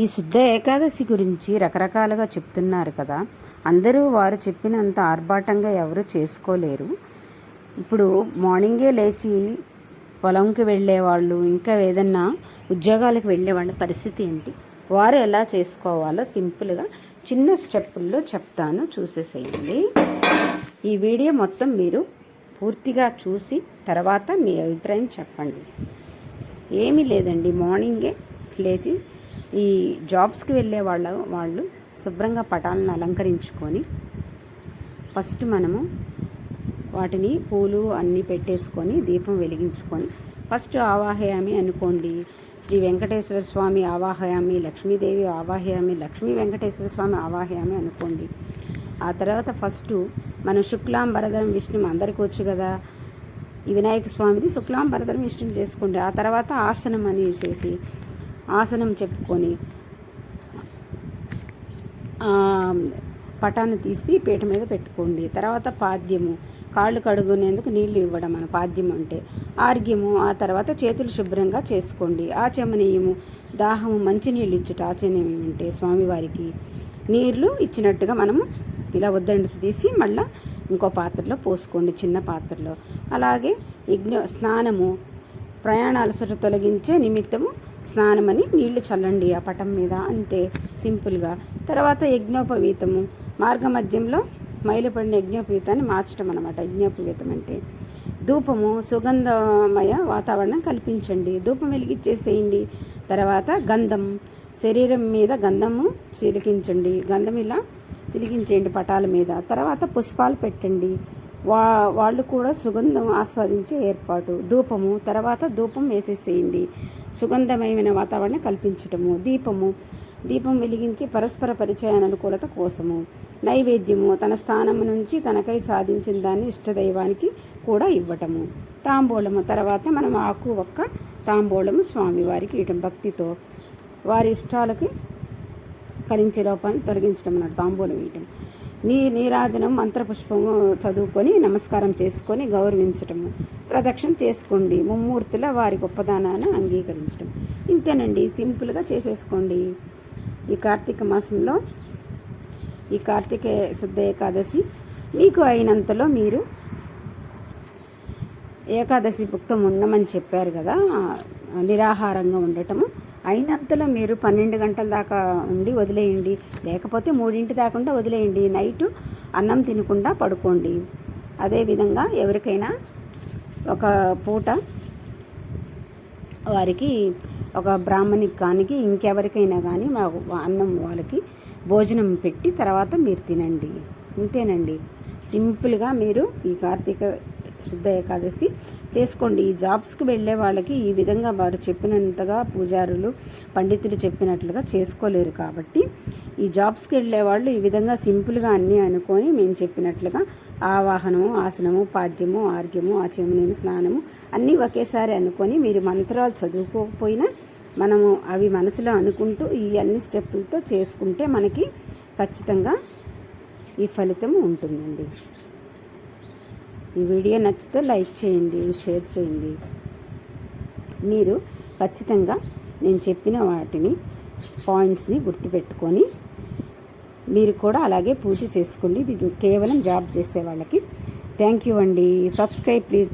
ఈ శుద్ధ ఏకాదశి గురించి రకరకాలుగా చెప్తున్నారు కదా. అందరూ వారు చెప్పినంత ఆర్భాటంగా ఎవరు చేసుకోలేరు. ఇప్పుడు మార్నింగే లేచి పొలంకి వెళ్ళే వాళ్ళు ఇంకా ఏదన్నా ఉద్యోగాలకు వెళ్ళేవాళ్ళ పరిస్థితి ఏంటి? వారు ఎలా చేసుకోవాలో సింపుల్గా చిన్న స్టెప్పుల్లో చెప్తాను చూసేసేయండి. ఈ వీడియో మొత్తం మీరు పూర్తిగా చూసి తర్వాత మీ అభిప్రాయం చెప్పండి. ఏమీ లేదండి మార్నింగే లేచి ఈ జాబ్స్కి వెళ్ళే వాళ్ళ వాళ్ళు శుభ్రంగా పటాలను అలంకరించుకొని ఫస్ట్ మనము వాటిని పూలు అన్నీ పెట్టేసుకొని దీపం వెలిగించుకొని ఫస్ట్ ఆవాహయామి అనుకోండి. శ్రీ వెంకటేశ్వర స్వామి ఆవాహయామి లక్ష్మీదేవి ఆవాహయామి లక్ష్మీ వెంకటేశ్వర స్వామి ఆవాహయామి అనుకోండి. ఆ తర్వాత ఫస్ట్ మనం శుక్లాం భరధరం విష్ణు అందరికీ వచ్చు కదా. ఈ వినాయక స్వామిది శుక్లాం భరధరం విష్ణుని చేసుకోండి ఆ తర్వాత ఆసనం అని చేసి ఆసనం చెప్పుకొని పటాన్ని తీసి పీట మీద పెట్టుకోండి. తర్వాత పాద్యము. కాళ్ళు కడుగునేందుకు నీళ్ళు ఇవ్వడం మన పాద్యం అంటే. ఆర్గ్యము ఆ తర్వాత చేతులు శుభ్రంగా చేసుకోండి. ఆచమనీయము. దాహము మంచినీళ్ళు ఇచ్చుట ఆచమనీయం అంటే స్వామివారికి నీళ్ళు ఇచ్చినట్టుగా మనము ఇలా ఉద్దండకి తీసి మళ్ళీ ఇంకో పాత్రలో పోసుకోండి చిన్న పాత్రలో. అలాగే యజ్ఞ స్నానము ప్రయాణ అలసట తొలగించే నిమిత్తము స్నానమని నీళ్ళు చల్లండి ఆ పటం మీద అంతే సింపుల్గా. తర్వాత యజ్ఞోపవీతము. మార్గమధ్యంలో మైలుపడిన యజ్ఞోపవీతాన్ని మార్చడం అనమాట యజ్ఞోపవీతం అంటే ధూపము సుగంధమయ వాతావరణం కల్పించండి. ధూపం వెలిగించేసేయండి. తర్వాత గంధం. శరీరం మీద గంధము చిలికించండి. గంధం ఇలా చిలికించేయండి పటాల మీద. తర్వాత పుష్పాలు పెట్టండి. వా వాళ్ళు కూడా సుగంధం ఆస్వాదించే ఏర్పాటు. ధూపము తర్వాత ధూపం వేసేసేయండి. సుగంధమైన వాతావరణం కల్పించటము. దీపము దీపం వెలిగించి పరస్పర పరిచయాన్ని అనుకూలత కోసము. నైవేద్యము తన స్థానం నుంచి తనకై సాధించిన దాన్ని ఇష్టదైవానికి కూడా ఇవ్వటము. తాంబూలము తర్వాత మనం ఆకు ఒక్క తాంబూలము స్వామివారికి ఇవ్వటం. భక్తితో వారి ఇష్టాలకి కలించే లోపాన్ని తొలగించడం అన్నట్టు తాంబూలం ఇవ్వటం నీ నీరాజనం మంత్రపుష్పము చదువుకొని నమస్కారం చేసుకొని గౌరవించటము. ప్రదక్షిణ చేసుకోండి. ముమ్మూర్తుల వారి గొప్పదానాన్ని అంగీకరించడం ఇంతేనండి. సింపుల్గా చేసేసుకోండి. ఈ కార్తీక మాసంలో ఈ కార్తీక శుద్ధ ఏకాదశి మీకు అయినంతలో మీరు ఏకాదశి భుక్తం ఉండమని చెప్పారు కదా నిరాహారంగా ఉండటము. అయినంతలో మీరు పన్నెండు గంటల దాకా ఉండి వదిలేయండి. లేకపోతే మూడింటి దాకుండా వదిలేయండి. నైట్ అన్నం తినకుండా పడుకోండి. అదేవిధంగా ఎవరికైనా ఒక పూట వారికి ఒక బ్రాహ్మణికి కానీ ఇంకెవరికైనా కానీ మా అన్నం వాళ్ళకి భోజనం పెట్టి తర్వాత మీరు తినండి. ఇంతేనండి. సింపుల్గా మీరు ఈ కార్తీక శుద్ధ ఏకాదశి. చేసుకోండి. ఈ జాబ్స్కి వెళ్ళే వాళ్ళకి ఈ విధంగా వారు చెప్పినంతగా పూజారులు పండితులు చెప్పినట్లుగా చేసుకోలేరు కాబట్టి ఈ జాబ్స్కి వెళ్ళే వాళ్ళు ఈ విధంగా సింపుల్గా అన్నీ అనుకొని మేము చెప్పినట్లుగా ఆవాహనము ఆసనము పాద్యము ఆర్గ్యము ఆచమనము స్నానము అన్నీ ఒకేసారి అనుకొని మీరు మంత్రాలు చదువుకోకపోయినా మనము అవి మనసులో అనుకుంటూ ఈ అన్ని స్టెప్పులతో చేసుకుంటే మనకి ఖచ్చితంగా ఈ ఫలితం ఉంటుందండి. ఈ వీడియో నచ్చితే లైక్ చేయండి షేర్ చేయండి. మీరు ఖచ్చితంగా నేను చెప్పిన వాటిని పాయింట్స్ని గుర్తుపెట్టుకొని మీరు కూడా అలాగే పూజ చేసుకోండి. ఇది కేవలం జాబ్ చేసే వాళ్ళకి. థ్యాంక్ యూ అండి. Subscribe please.